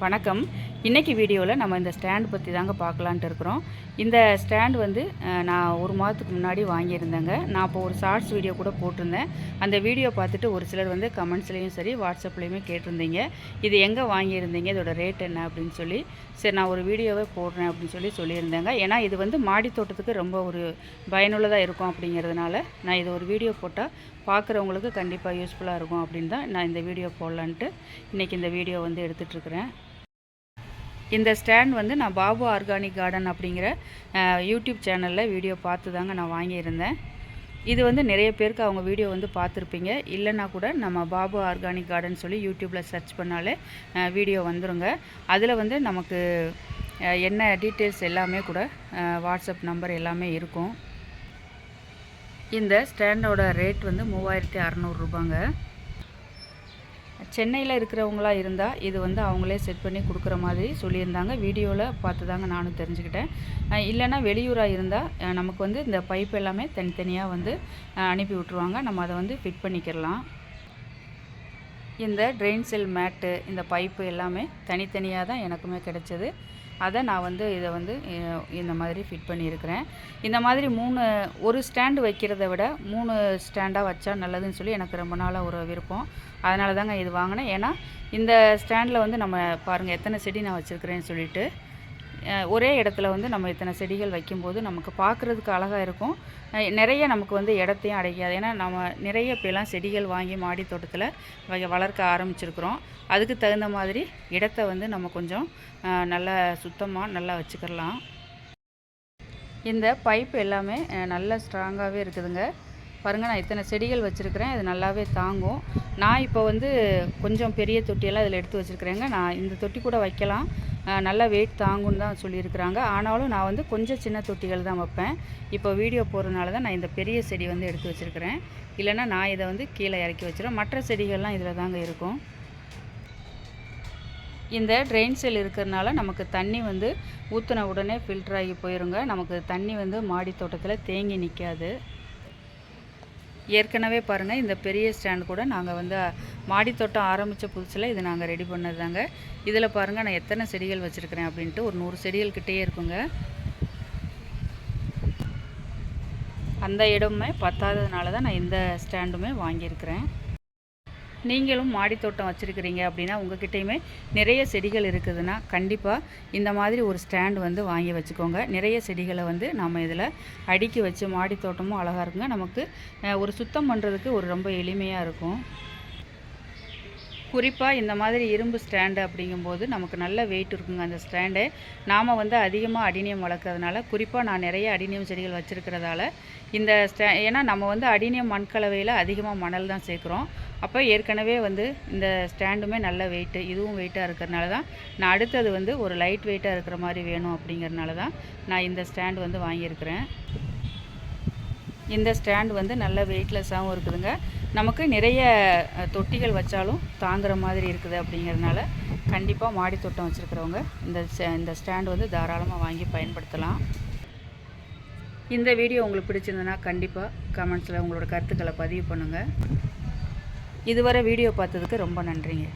வணக்கம். இன்றைக்கி வீடியோவில் நம்ம இந்த ஸ்டாண்ட் பற்றி தாங்க பார்க்கலான்ட்டு இருக்கிறோம். இந்த ஸ்டாண்ட் வந்து நான் ஒரு மாதத்துக்கு முன்னாடி வாங்கியிருந்தேங்க. நான் இப்போ ஒரு ஷார்ட்ஸ் வீடியோ கூட போட்டிருந்தேன். அந்த வீடியோ பார்த்துட்டு ஒரு சிலர் வந்து கமெண்ட்ஸ்லேயும் சரி வாட்ஸ்அப்லேயுமே கேட்டிருந்தீங்க. இது எங்கே வாங்கியிருந்தீங்க? இதோட ரேட் என்ன? அப்படின்னு சொல்லி சரி நான் ஒரு வீடியோவே போடுறேன் அப்படின்னு சொல்லி சொல்லியிருந்தேங்க. ஏன்னா இது வந்து மாடி தோட்டத்துக்கு ரொம்ப ஒரு பயனுள்ளதாக இருக்கும் அப்படிங்கிறதுனால நான் இது ஒரு வீடியோ போட்டால் பார்க்குறவங்களுக்கு கண்டிப்பாக யூஸ்ஃபுல்லாக இருக்கும் அப்படின்னு தான் நான் இந்த வீடியோ போடலான்ட்டு இன்றைக்கி இந்த வீடியோ வந்து எடுத்துகிட்ருக்குறேன் இந்த ஸ்டாண்ட் வந்து நான் பாபு ஆர்கானிக் கார்டன் அப்படிங்கிற யூடியூப் சேனலில் வீடியோ பார்த்து தாங்க நான் வாங்கியிருந்தேன். இது வந்து நிறைய பேருக்கு அவங்க வீடியோ வந்து பார்த்துருப்பீங்க. இல்லைன்னா கூட நம்ம பாபு ஆர்கானிக் கார்டன் சொல்லி யூடியூப்பில் சர்ச் பண்ணாலே வீடியோ வந்துருங்க. அதில் வந்து நமக்கு என்ன டீட்டெயில்ஸ் எல்லாமே கூட வாட்ஸ்அப் நம்பர் எல்லாமே இருக்கும். இந்த ஸ்டாண்டோட ரேட் வந்து மூவாயிரத்தி அறநூறுபாங்க சென்னையில் இருக்கிறவங்களா இருந்தால் இது வந்து அவங்களே செட் பண்ணி கொடுக்குற மாதிரி சொல்லியிருந்தாங்க. வீடியோவில் பார்த்து தாங்க நானும் தெரிஞ்சுக்கிட்டேன். இல்லைனா இல்லைன்னா வெளியூராக இருந்தால் நமக்கு வந்து இந்த பைப் எல்லாமே தனித்தனியாக வந்து அனுப்பி விட்ருவாங்க நம்ம அதை வந்து ஃபிட் பண்ணிக்கிறலாம். இந்த ட்ரெயின் செல் மேட்டு இந்த பைப்பு எல்லாமே தனித்தனியாக தான் எனக்குமே கிடைச்சது. அதை நான் வந்து இதை வந்து இந்த மாதிரி ஃபிட் பண்ணியிருக்கிறேன். இந்த மாதிரி மூணு ஒரு ஸ்டாண்டு வைக்கிறத விட மூணு ஸ்டாண்டாக வச்சா நல்லதுன்னு சொல்லி எனக்கு ரொம்ப நாளாக ஒரு விருப்பம். அதனால தாங்க இது வாங்கினேன். ஏன்னா இந்த ஸ்டாண்டில் வந்து நம்ம பாருங்கள் எத்தனை செடி நான் வச்சுருக்கிறேன்னு சொல்லிட்டு ஒரே இடத்துல வந்து நம்ம இத்தனை செடிகள் வைக்கும்போது நமக்கு பார்க்குறதுக்கு அழகாக இருக்கும். நிறைய நமக்கு வந்து இடத்தையும் அடைக்காது. ஏன்னா நம்ம நிறைய இப்போலாம் செடிகள் வாங்கி மாடி தோட்டத்தில் வகை வளர்க்க ஆரம்பிச்சிருக்கிறோம். அதுக்கு தகுந்த மாதிரி இடத்த வந்து நம்ம கொஞ்சம் நல்லா சுத்தமாக நல்லா வச்சுக்கிடலாம் இந்த பைப் எல்லாமே நல்ல ஸ்ட்ராங்காகவே இருக்குதுங்க. பாருங்கள் நான் இத்தனை செடிகள் வச்சுருக்கிறேன். இது நல்லாவே தாங்கும். நான் இப்போ வந்து கொஞ்சம் பெரிய தொட்டியெல்லாம் இதில் எடுத்து வச்சுருக்கிறேங்க. நான் இந்த தொட்டி கூட வைக்கலாம். நல்லா வெயிட் தாங்கும்னு தான் சொல்லியிருக்கிறாங்க. ஆனாலும் நான் வந்து கொஞ்சம் சின்ன தொட்டிகள் தான் வைப்பேன். இப்போ வீடியோ போகிறதுனால தான் நான் இந்த பெரிய செடி வந்து எடுத்து வச்சுருக்கிறேன். இல்லைன்னா நான் இதை வந்து கீழே இறக்கி வச்சிருவேன். மற்ற செடிகள்லாம் இதில் தாங்க இருக்கும். இந்த ட்ரெயின் செல் இருக்கிறதுனால நமக்கு தண்ணி வந்து ஊற்றின உடனே ஃபில்டர் ஆகி போயிருங்க. நமக்கு தண்ணி வந்து மாடி தோட்டத்தில் தேங்கி நிற்காது ஏற்கனவே பாருங்கள் இந்த பெரிய ஸ்டாண்ட் கூட நாங்கள் வந்து மாடித்தோட்டம் ஆரம்பித்த புதுசில் இது நாங்கள் ரெடி பண்ணது தாங்க இதில் பாருங்கள் நான் எத்தனை செடிகள் வச்சுருக்கிறேன் அப்படின்ட்டு ஒரு நூறு செடிகள் கிட்டேயே இருக்குங்க. அந்த இடமுமே பத்தாததுனால தான் நான் இந்த ஸ்டாண்டுமே வாங்கியிருக்கிறேன். நீங்களும் மாடித்தோட்டம் வச்சுருக்கிறீங்க அப்படின்னா உங்ககிட்டயுமே நிறைய செடிகள் இருக்குதுன்னா கண்டிப்பாக இந்த மாதிரி ஒரு ஸ்டாண்ட் வந்து வாங்கி வச்சுக்கோங்க. நிறைய செடிகளை வந்து நம்ம இதில் அடுக்கி வச்சு மாடித்தோட்டமும் அழகாக இருக்குங்க. நமக்கு ஒரு சுத்தம் பண்ணுறதுக்கு ஒரு ரொம்ப எளிமையாக இருக்கும். குறிப்பாக இந்த மாதிரி இரும்பு ஸ்டாண்டு அப்படிங்கும்போது நமக்கு நல்ல வெயிட் இருக்குங்க. அந்த ஸ்டாண்டு நாம் வந்து அதிகமாக அடினியம் வளர்க்குறதுனால குறிப்பாக நான் நிறைய அடினியம் செடிகள் வச்சுருக்கிறதால இந்த ஸ்டா ஏன்னா நம்ம வந்து அடினியம் மண் கலவையில் அதிகமாக மணல் தான் சேர்க்குறோம். அப்போ ஏற்கனவே வந்து இந்த ஸ்டாண்டுமே நல்ல வெயிட்டு இதுவும் வெயிட்டாக இருக்கிறனால தான் நான் அடுத்தது வந்து ஒரு லைட் வெயிட்டாக இருக்கிற மாதிரி வேணும் அப்படிங்கிறனால தான் நான் இந்த ஸ்டாண்டு வந்து வாங்கியிருக்கிறேன். இந்த ஸ்டாண்ட் வந்து நல்ல வெயிட்லெஸ்ஸாகவும் இருக்குதுங்க. நமக்கு நிறைய தொட்டிகள் வச்சாலும் தாங்குற மாதிரி இருக்குது அப்படிங்கிறதுனால கண்டிப்பாக மாடி தோட்டம் வச்சுருக்கிறவங்க இந்த இந்த ஸ்டாண்ட் வந்து தாராளமாக வாங்கி பயன்படுத்தலாம். இந்த வீடியோ உங்களுக்கு பிடிச்சிருந்ததுன்னா கண்டிப்பாக கமெண்ட்ஸில் உங்களோட கருத்துக்களை பதிவு பண்ணுங்கள் இதுவரை வீடியோ பார்த்ததுக்கு ரொம்ப நன்றிங்க.